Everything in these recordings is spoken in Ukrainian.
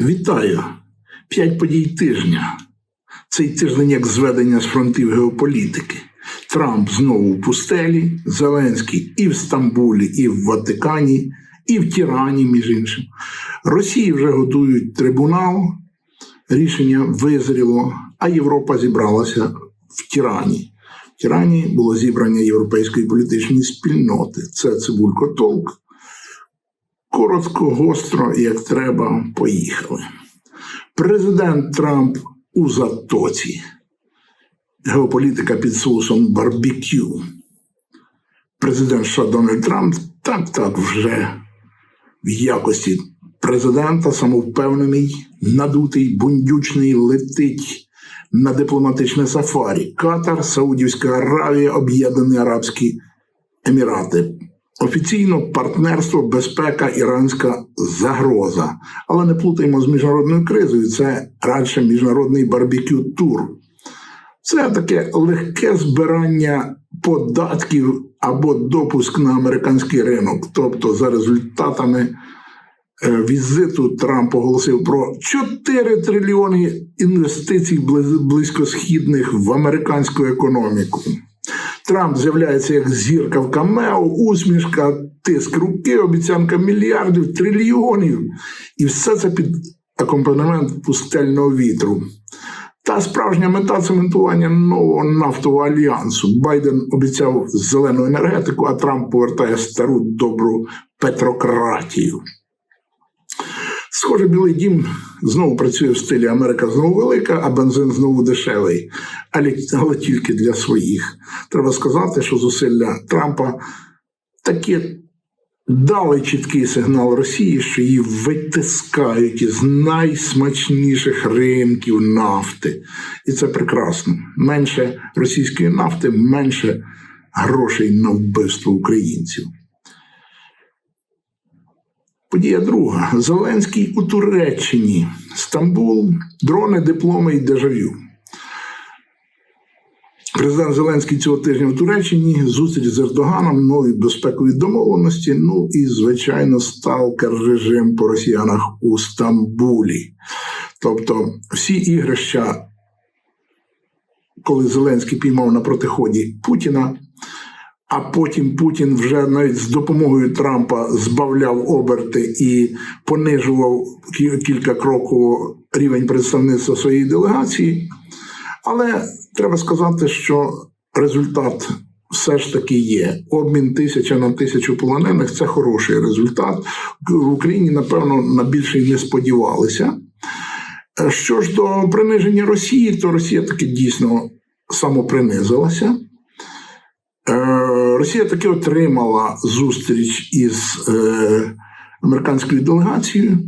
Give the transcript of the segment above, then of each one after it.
Вітаю! П'ять подій тижня. Цей тиждень як зведення з фронтів геополітики. Трамп знову в пустелі, Зеленський і в Стамбулі, і в Ватикані, і в Тірані, між іншим. Росії вже готують трибунал, рішення визріло, а Європа зібралася в Тірані. В Тірані було зібрання європейської політичної спільноти. Це Цибулько Толк. Коротко, гостро, як треба, поїхали. Президент Трамп у затоці. Геополітика під соусом барбекю. Президент США Дональд Трамп так так вже в якості президента самовпевнений, надутий, бундючний, летить на дипломатичне сафарі. Катар, Саудівська Аравія, Об'єднані Арабські Емірати. Офіційно партнерство, безпека, іранська загроза. Але не плутаємо з міжнародною кризою. Це радше міжнародний барбекю тур. Це таке легке збирання податків або допуск на американський ринок. Тобто, за результатами візиту Трамп оголосив про 4 трильйони інвестицій близькосхідних в американську економіку. Трамп з'являється як зірка в камео, усмішка, тиск руки, обіцянка мільярдів, трильйонів. І все це під акомпанемент пустельного вітру. Та справжня мета цементування нового нафтового альянсу. Байден обіцяв зелену енергетику, а Трамп повертає стару добру петрократію. Схоже, Білий дім знову працює в стилі Америка знову велика, а бензин знову дешевий, але, але тільки для своїх. Треба сказати, що зусилля Трампа таки дали чіткий сигнал Росії, що її витискають із найсмачніших ринків нафти. І це прекрасно. Менше російської нафти, менше грошей на вбивство українців. Подія друга. Зеленський у Туреччині. Стамбул, дрони, дипломи і дежавю. Президент Зеленський цього тижня в Туреччині, зустріч з Ердоганом, нові безпекові домовленості. Ну і, звичайно, сталкер режим по росіянах у Стамбулі. Тобто всі ігрища, коли Зеленський піймав на протиході Путіна, а потім Путін вже навіть з допомогою Трампа збавляв оберти і понижував кілька кроків рівень представництва своєї делегації. Але треба сказати, що результат все ж таки є. Обмін тисяча на тисячу полонених це хороший результат. В Україні, напевно, на більше не сподівалися. Що ж до приниження Росії, то Росія таки дійсно самопринизилася. Е, Росія таки отримала зустріч із е, американською делегацією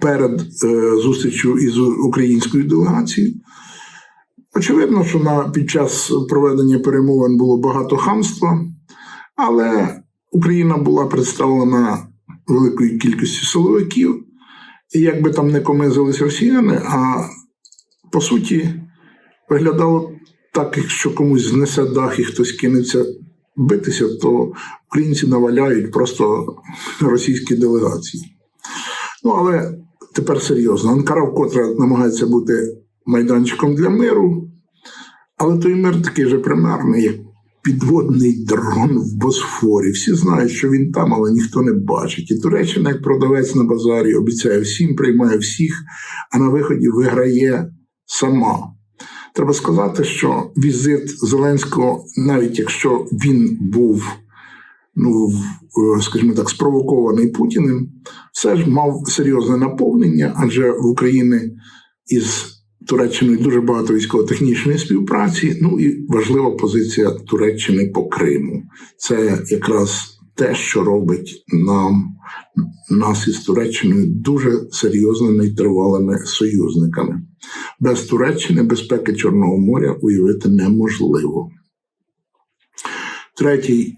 перед е, зустрічю із українською делегацією. Очевидно, що на, під час проведення перемовин було багато хамства, але Україна була представлена великою кількістю силовиків, і як би там не комизились росіяни, а по суті виглядало так, якщо комусь знесе дах і хтось кинеться битися, то українці наваляють просто російські делегації. Ну, але тепер серйозно. Анкара вкотре намагається бути майданчиком для миру, але той мир такий же примарний, як підводний дрон в Босфорі. Всі знають, що він там, але ніхто не бачить. І Туреччина, як продавець на базарі, обіцяє всім, приймає всіх, а на виході виграє сама. Треба сказати, що візит Зеленського, навіть якщо він був, ну, е, скажімо так, спровокований Путіним, все ж мав серйозне наповнення, адже в Україні із Туреччиною дуже багато військово-технічної співпраці. Ну і важлива позиція Туреччини по Криму. Це якраз те, що робить нам нас із Туреччиною дуже серйозними і тривалими союзниками. Без Туреччини безпеки Чорного моря уявити неможливо. Третій,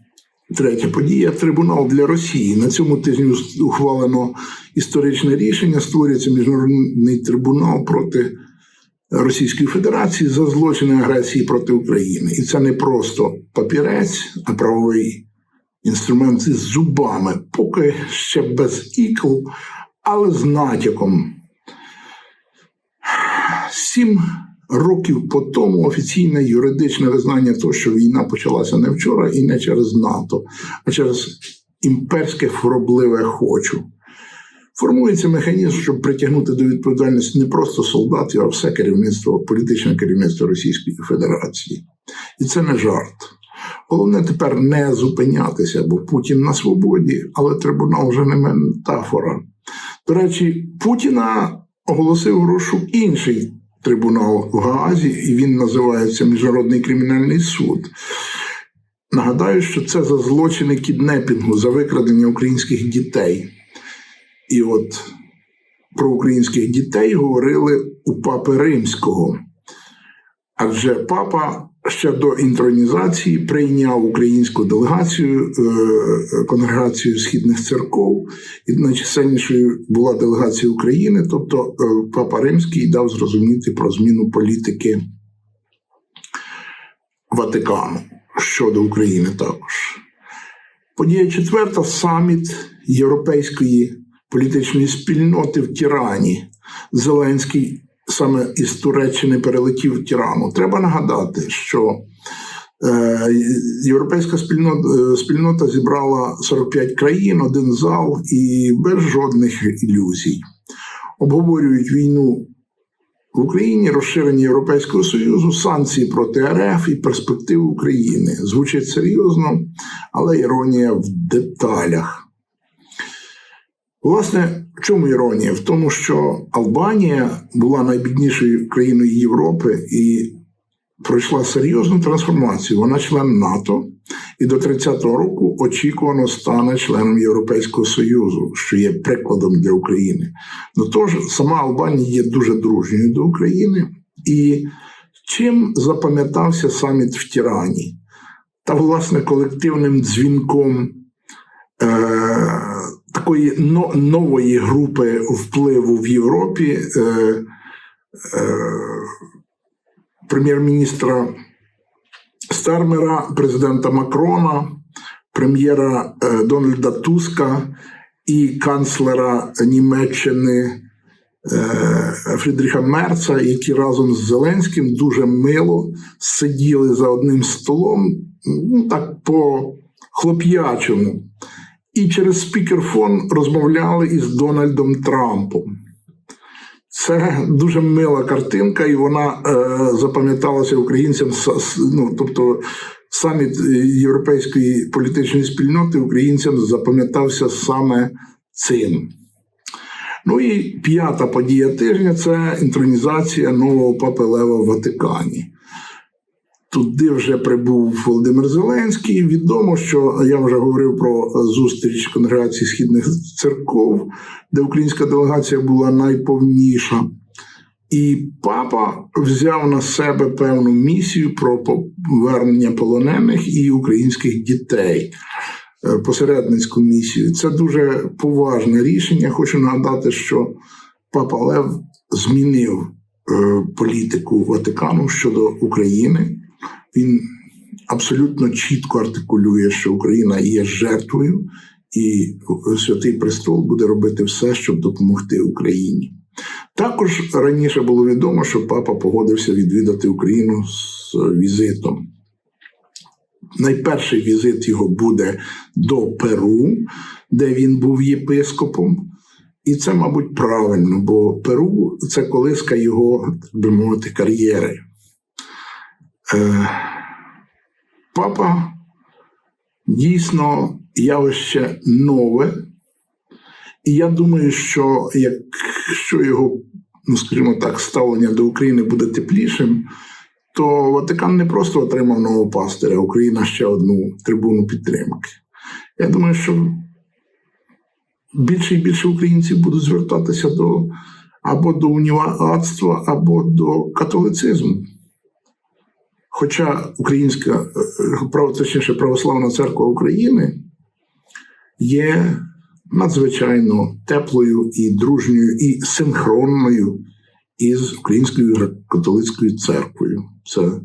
третя подія трибунал для Росії. На цьому тижні ухвалено історичне рішення. Створюється міжнародний трибунал проти Російської Федерації за злочини агресії проти України. І це не просто папірець, а правовий інструмент із зубами, поки ще без ікл, але з натяком. Сім років по тому офіційне юридичне визнання того, що війна почалася не вчора і не через НАТО, а через імперське хворобливе хочу. Формується механізм, щоб притягнути до відповідальності не просто солдатів, а все керівництво, політичне керівництво Російської Федерації. І це не жарт. Головне тепер не зупинятися, бо Путін на свободі, але трибунал вже не метафора. До речі, Путіна оголосив розшук інший трибунал в Гаазі, і він називається Міжнародний кримінальний суд. Нагадаю, що це за злочини кіднепінгу, за викрадення українських дітей. І от про українських дітей говорили у папи Римського. Адже папа ще до інтронізації прийняв українську делегацію, е, конгрегацію східних церков, і найчисельнішою була делегація України, тобто е, папа Римський дав зрозуміти про зміну політики Ватикану щодо України також. Подія четверта саміт Європейської політичної спільноти в Тірані. Зеленський саме із Туреччини перелетів в Тірану. Треба нагадати, що е, європейська спільнота, спільнота зібрала 45 країн, один зал і без жодних ілюзій. Обговорюють війну в Україні, розширення Європейського Союзу, санкції проти РФ і перспективи України. Звучить серйозно, але іронія в деталях. Власне, в чому іронія? В тому, що Албанія була найбіднішою країною Європи і пройшла серйозну трансформацію. Вона член НАТО і до 30-го року очікувано стане членом Європейського Союзу, що є прикладом для України. До того ж, сама Албанія є дуже дружньою до України. І чим запам'ятався саміт в Тірані? Та, власне, колективним дзвінком. Е- Такої нової групи впливу в Європі е, е, прем'єр-міністра Стармера, президента Макрона, прем'єра е, Дональда Туска і канцлера Німеччини е, Фрідріха Мерца, які разом з Зеленським дуже мило сиділи за одним столом, ну так по хлоп'ячому. І через спікерфон розмовляли із Дональдом Трампом. Це дуже мила картинка, і вона е, запам'яталася українцям. Ну, тобто, саміт європейської політичної спільноти українцям запам'ятався саме цим. Ну і п'ята подія тижня це інтронізація нового папи Лева в Ватикані. Туди вже прибув Володимир Зеленський. Відомо, що я вже говорив про зустріч конгрегації східних церков, де українська делегація була найповніша. І папа взяв на себе певну місію про повернення полонених і українських дітей, е, посередницьку місію. Це дуже поважне рішення. Хочу нагадати, що папа Лев змінив е, політику Ватикану щодо України. Він абсолютно чітко артикулює, що Україна є жертвою, і Святий Престол буде робити все, щоб допомогти Україні. Також раніше було відомо, що папа погодився відвідати Україну з візитом. Найперший візит його буде до Перу, де він був єпископом. І це, мабуть, правильно, бо Перу це колиска його, так би мовити, кар'єри. Е, папа дійсно явище нове, і я думаю, що якщо його, ну скажімо так, ставлення до України буде теплішим, то Ватикан не просто отримав нового пастиря, Україна ще одну трибуну підтримки. Я думаю, що більше і більше українців будуть звертатися до або до уніатства, або до католицизму. Хоча Українська е, точніше православна церква України є надзвичайно теплою і дружньою і синхронною із Українською греко-католицькою церквою. Це,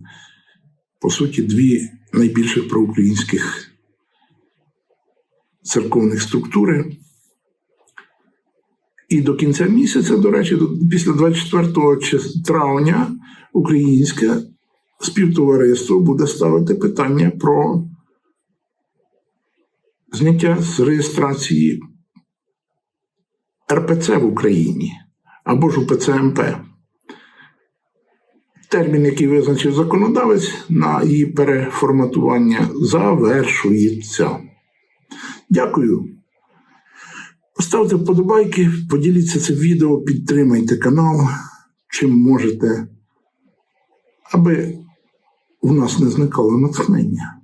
по суті, дві найбільших проукраїнських церковних структури. І до кінця місяця, до речі, після 24 чис- травня українське співтовариство буде ставити питання про зняття з реєстрації РПЦ в Україні або ж УПЦ МП. Термін, який визначив законодавець на її переформатування, завершується. Дякую. Поставте вподобайки, поділіться цим відео, підтримайте канал, чим можете, аби у нас не зникало натхнення.